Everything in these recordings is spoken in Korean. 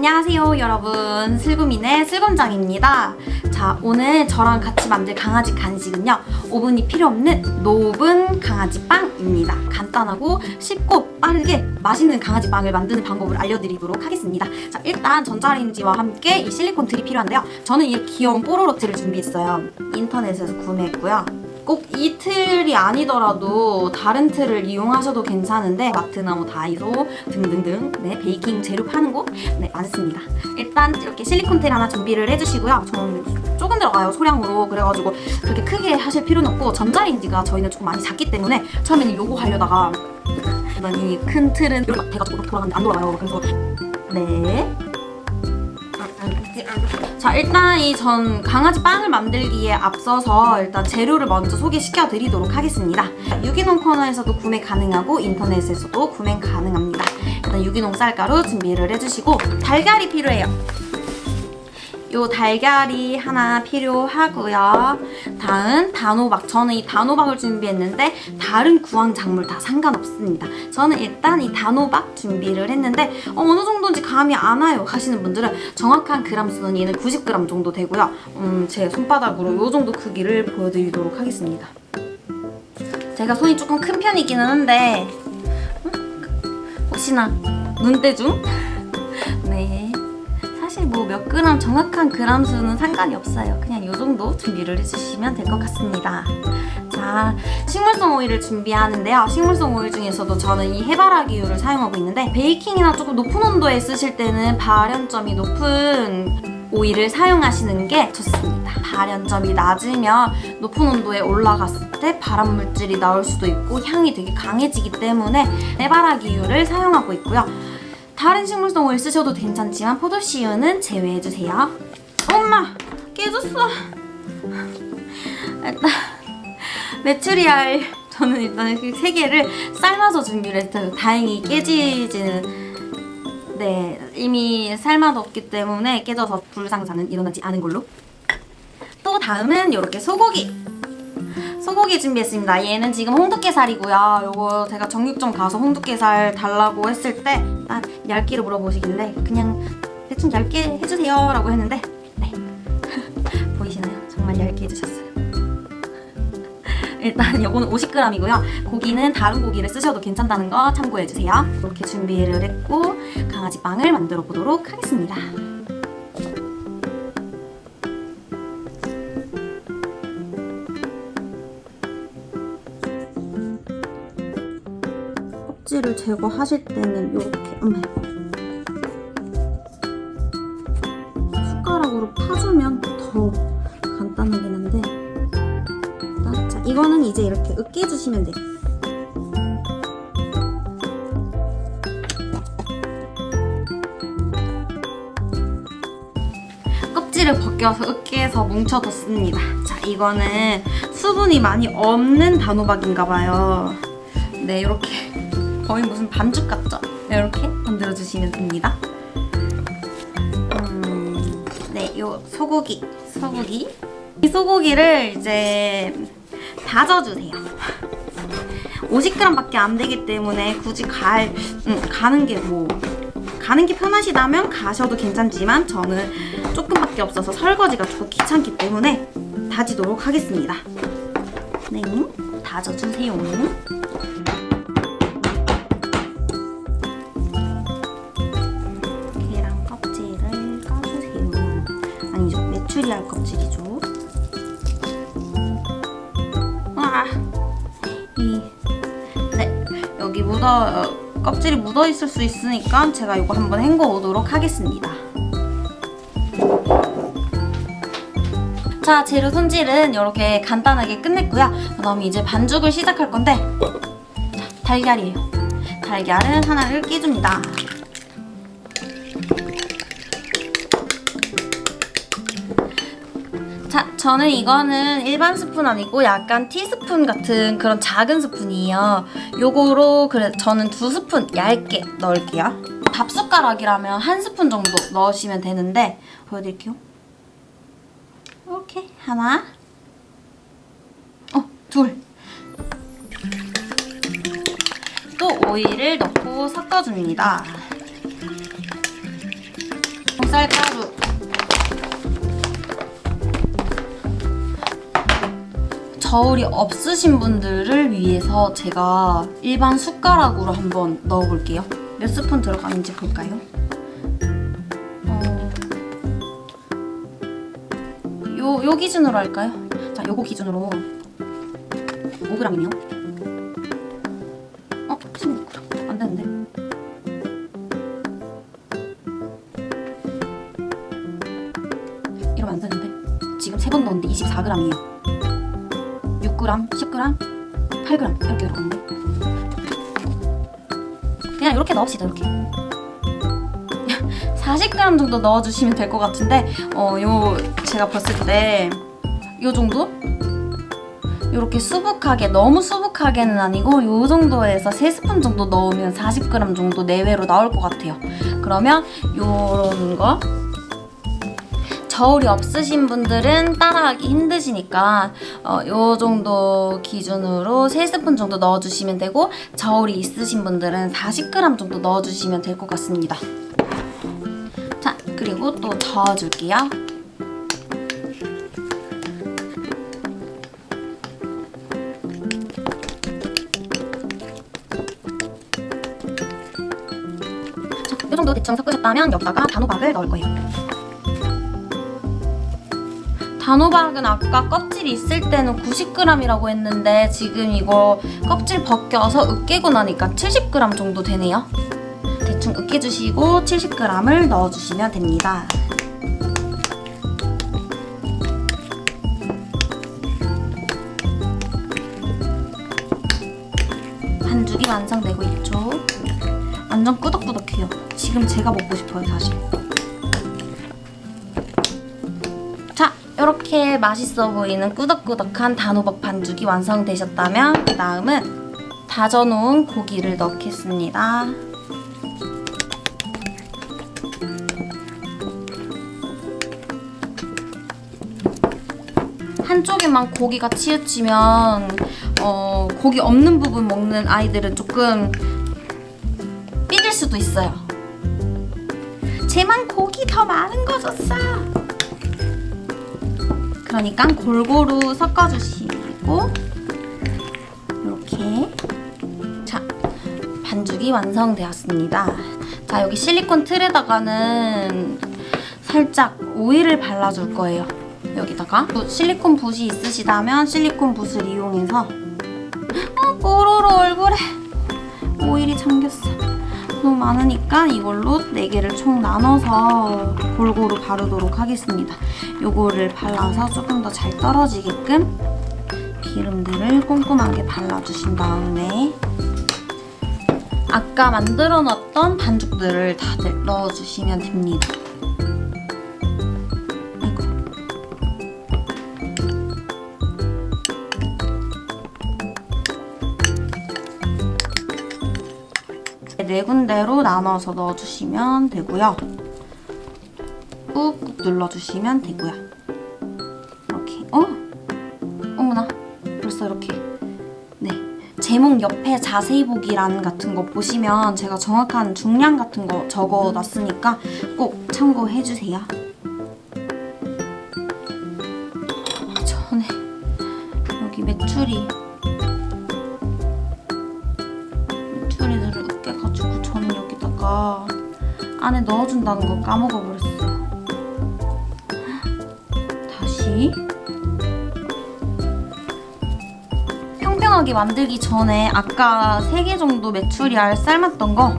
안녕하세요 여러분. 슬구민의 슬검장입니다. 자 오늘 저랑 같이 만들 강아지 간식은요 오븐이 필요 없는 노븐 강아지 빵입니다. 간단하고 쉽고 빠르게 맛있는 강아지 빵을 만드는 방법을 알려드리도록 하겠습니다. 자 일단 전자레인지와 함께 이 실리콘 틀이 필요한데요. 저는 이 귀여운 뽀로로 틀을 준비했어요. 인터넷에서 구매했고요 꼭 이 틀이 아니더라도 다른 틀을 이용하셔도 괜찮은데 마트나 뭐 다이소 등등등 네 베이킹 재료 파는 곳 네 많습니다. 일단 이렇게 실리콘 틀 하나 준비를 해주시고요. 저는 조금 들어가요 소량으로 그래가지고 그렇게 크게 하실 필요는 없고 전자레인지가 저희는 조금 많이 작기 때문에 처음에는 요거 하려다가 이큰 틀은 이렇게 막 돼가지고 돌아가는데 안 돌아가요. 그래서 네. 자 일단 이 전 강아지 빵을 만들기에 앞서서 일단 재료를 먼저 소개시켜 드리도록 하겠습니다. 유기농 코너에서도 구매 가능하고 인터넷에서도 구매 가능합니다. 일단 유기농 쌀가루 준비를 해주시고 달걀이 필요해요 요 달걀이 하나 필요하고요. 다음 단호박. 저는 이 단호박을 준비했는데 다른 구황 작물 다 상관없습니다. 저는 일단 이 단호박 준비를 했는데 어, 느 정도인지 감이 안 와요 하시는 분들은 정확한 그람 수는 얘는 90g 정도 되고요. 음, 제 손바닥으로 요 정도 크기를 보여드리도록 하겠습니다. 제가 손이 조금 큰 편이기는 한데 음? 혹시나 눈대 중? 몇 그램 정확한 그램 수는 상관이 없어요. 그냥 이 정도 준비를 해주시면 될 것 같습니다. 자, 식물성 오일을 준비하는데요. 식물성 오일 중에서도 저는 이 해바라기유를 사용하고 있는데 베이킹이나 조금 높은 온도에 쓰실 때는 발연점이 높은 오일을 사용하시는 게 좋습니다. 발연점이 낮으면 높은 온도에 올라갔을 때 발암 물질이 나올 수도 있고 향이 되게 강해지기 때문에 해바라기유를 사용하고 있고요. 다른 식물성 오일 쓰셔도 괜찮지만 포도씨유는 제외해주세요. 엄마 깨졌어. 일단 메추리알 저는 일단 그세 개를 삶아서 준비를 했어요. 다행히 깨지지는 네 이미 삶아뒀기 때문에 깨져서 불상사는 일어나지 않은 걸로. 또 다음은 이렇게 소고기. 소고기 준비했습니다. 얘는 지금 홍두깨살이고요. 요거 제가 정육점 가서 홍두깨살 달라고 했을 때 딱 얇기를 물어보시길래 그냥 대충 얇게 해주세요 라고 했는데 네 보이시나요? 정말 얇게 해주셨어요. 일단 요거는 50g이고요. 고기는 다른 고기를 쓰셔도 괜찮다는 거 참고해주세요. 이렇게 준비를 했고 강아지 빵을 만들어 보도록 하겠습니다. 껍질을 제거하실 때는 이렇게 어머 숟가락으로 파주면 더 간단하긴 한데 자 이거는 이제 이렇게 으깨주시면 돼요. 껍질을 벗겨서 으깨서 뭉쳐뒀습니다. 자, 이거는 수분이 많이 없는 단호박인가 봐요. 네, 이렇게 거의 무슨 반죽 같죠? 네, 이렇게 만들어 주시면 됩니다. 음, 네, 요 소고기, 소고기. 이 소고기를 이제 다져주세요. 50g밖에 안 되기 때문에 굳이 갈, 음, 가는 게 뭐, 가는 게 편하시다면 가셔도 괜찮지만 저는 조금밖에 없어서 설거지가 더 귀찮기 때문에 다지도록 하겠습니다. 네, 다져주세요. 메추리알 껍질이죠. 와, 이, 네, 여기 묻어, 어, 껍질이 묻어 있을 수 있으니까 제가 이거 한번 헹궈 오도록 하겠습니다. 자, 재료 손질은 이렇게 간단하게 끝냈고요. 그 다음에 이제 반죽을 시작할 건데, 자, 달걀이에요. 달걀은 하나를 끼줍니다. 저는 이거는 일반 스푼 아니고 약간 티스푼 같은 그런 작은 스푼이에요. 요거로 그래 저는 두 스푼 얇게 넣을게요. 밥 숟가락이라면 한 스푼 정도 넣으시면 되는데 보여드릴게요. 이렇게 하나, 어, 둘. 또 오일을 넣고 섞어줍니다. 쌀가루. 저울이 없으신 분들을 위해서 제가 일반 숟가락으로 한번 넣어볼게요. 몇 스푼 들어가는지 볼까요? 어... 요, 요 기준으로 할까요? 자, 요거 기준으로 5g이네요. 어? 16g. 안 되는데. 이러면 안 되는데. 지금 세 번 넣었는데 24g이에요. 6g, 10g, 8g 이렇게 들어가는데. 그냥 이렇게 넣읍시다, 이렇게. 40g 정도 넣어주시면 될 것 같은데, 어, 요, 제가 봤을 때, 요 정도? 이렇게 수북하게 너무 수북하게는 아니고 요 정도에서 3스푼 정도 넣으면 40g 정도 내외로 나올 것 같아요. 그러면 요런 거 저울이 없으신 분들은 따라하기 힘드시니까 어, 요 정도 기준으로 3스푼 정도 넣어주시면 되고 저울이 있으신 분들은 40g 정도 넣어주시면 될 것 같습니다. 자 그리고 또 저어줄게요. 자, 이 정도 대충 섞으셨다면 여기다가 단호박을 넣을 거예요. 단호박은 아까 껍질이 있을 때는 90g이라고 했는데 지금 이거 껍질 벗겨서 으깨고 나니까 70g 정도 되네요. 대충 으깨주시고 70g을 넣어주시면 됩니다. 반죽이 완성되고 있죠. 완전 꾸덕꾸덕해요. 지금 제가 먹고 싶어요, 사실. 이렇게 맛있어 보이는 꾸덕꾸덕한 단호박 반죽이 완성되셨다면 그 다음은 다져놓은 고기를 넣겠습니다. 한쪽에만 고기가 치우치면 어, 고기 없는 부분 먹는 아이들은 조금 삐질 수도 있어요. 쟤만 고기 더 많은 거 줬어. 그러니까 골고루 섞어주시고 이렇게 자 반죽이 완성되었습니다. 자 여기 실리콘 틀에다가는 살짝 오일을 발라줄 거예요. 여기다가 또 실리콘 붓이 있으시다면 실리콘 붓을 이용해서 어 뽀로로 얼굴에 오일이 잠겼어. 너무 많으니까 이걸로 4개를 총 나눠서 골고루 바르도록 하겠습니다. 요거를 발라서 조금 더 잘 떨어지게끔 기름들을 꼼꼼하게 발라주신 다음에 아까 만들어 놨던 반죽들을 다들 넣어주시면 됩니다. 네 군데로 나눠서 넣어주시면 되고요. 꾹꾹 눌러주시면 되고요. 이렇게 어? 어머나 벌써 이렇게 네 제목 옆에 자세히 보기 란 같은 거 보시면 제가 정확한 중량 같은 거 적어놨으니까 꼭 참고해주세요. 아, 전에 안에 넣어준다는 걸 까먹어 버렸어요. 다시 평평하게 만들기 전에 아까 3개 정도 메추리 알 삶았던 거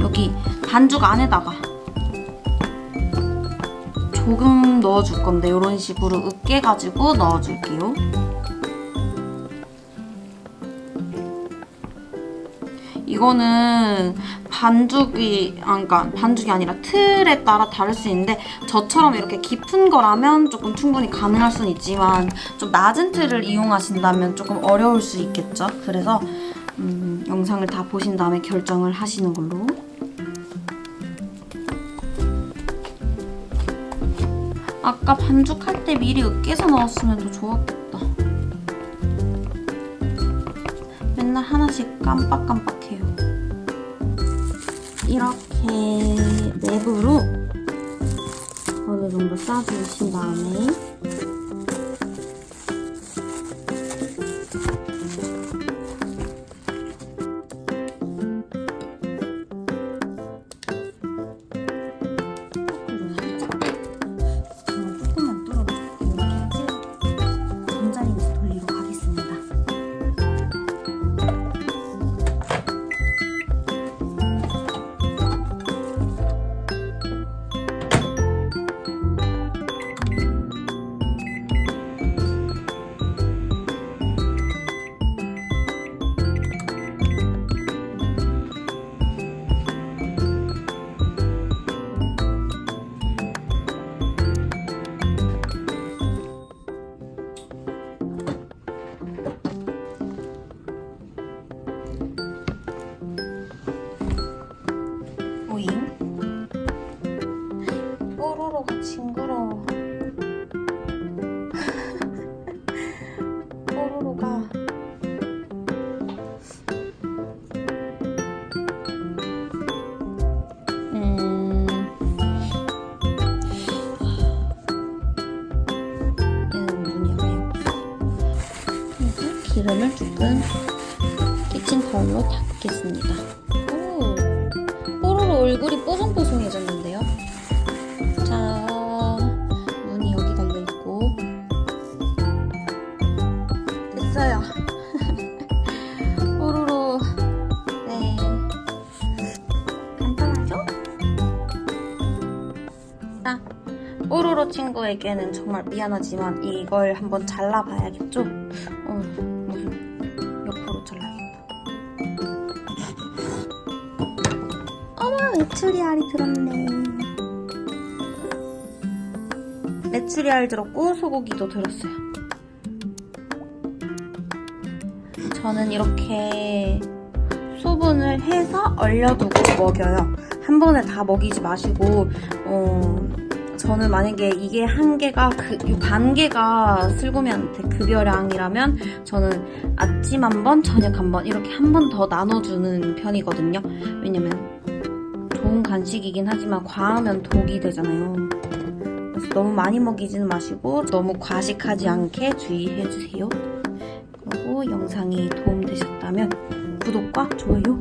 여기 반죽 안에다가 조금 넣어줄 건데 이런 식으로 으깨가지고 넣어줄게요. 이거는 반죽이 아 그러니까 반죽이 아니라 틀에 따라 다를 수 있는데 저처럼 이렇게 깊은 거라면 조금 충분히 가능할 수는 있지만 좀 낮은 틀을 이용하신다면 조금 어려울 수 있겠죠. 그래서 음, 영상을 다 보신 다음에 결정을 하시는 걸로. 아까 반죽할 때 미리 으깨서 넣었으면 더 좋았겠다. 맨날 하나씩 깜빡깜빡해요. 이렇게 랩으로 어느 정도 싸주신 다음에 얼굴이 뽀송뽀송해졌는데요. 자, 눈이 여기 달려있고. 됐어요. 뽀로로. 네. 간단하죠? 자, 뽀로로 친구에게는 정말 미안하지만 이걸 한번 잘라봐야겠죠? 어, 메추리 알이 들었네. 메추리 알 들었고 소고기도 들었어요. 저는 이렇게 소분을 해서 얼려두고 먹여요. 한 번에 다 먹이지 마시고 어, 저는 만약에 이게 한 개가 그, 이반 개가 슬구미한테 급여량이라면 저는 아침 한 번, 저녁 한 번 이렇게 한 번 더 나눠주는 편이거든요. 왜냐면 좋은 간식이긴 하지만 과하면 독이 되잖아요. 그래서 너무 많이 먹이지는 마시고 너무 과식하지 않게 주의해주세요. 그리고 영상이 도움되셨다면 구독과 좋아요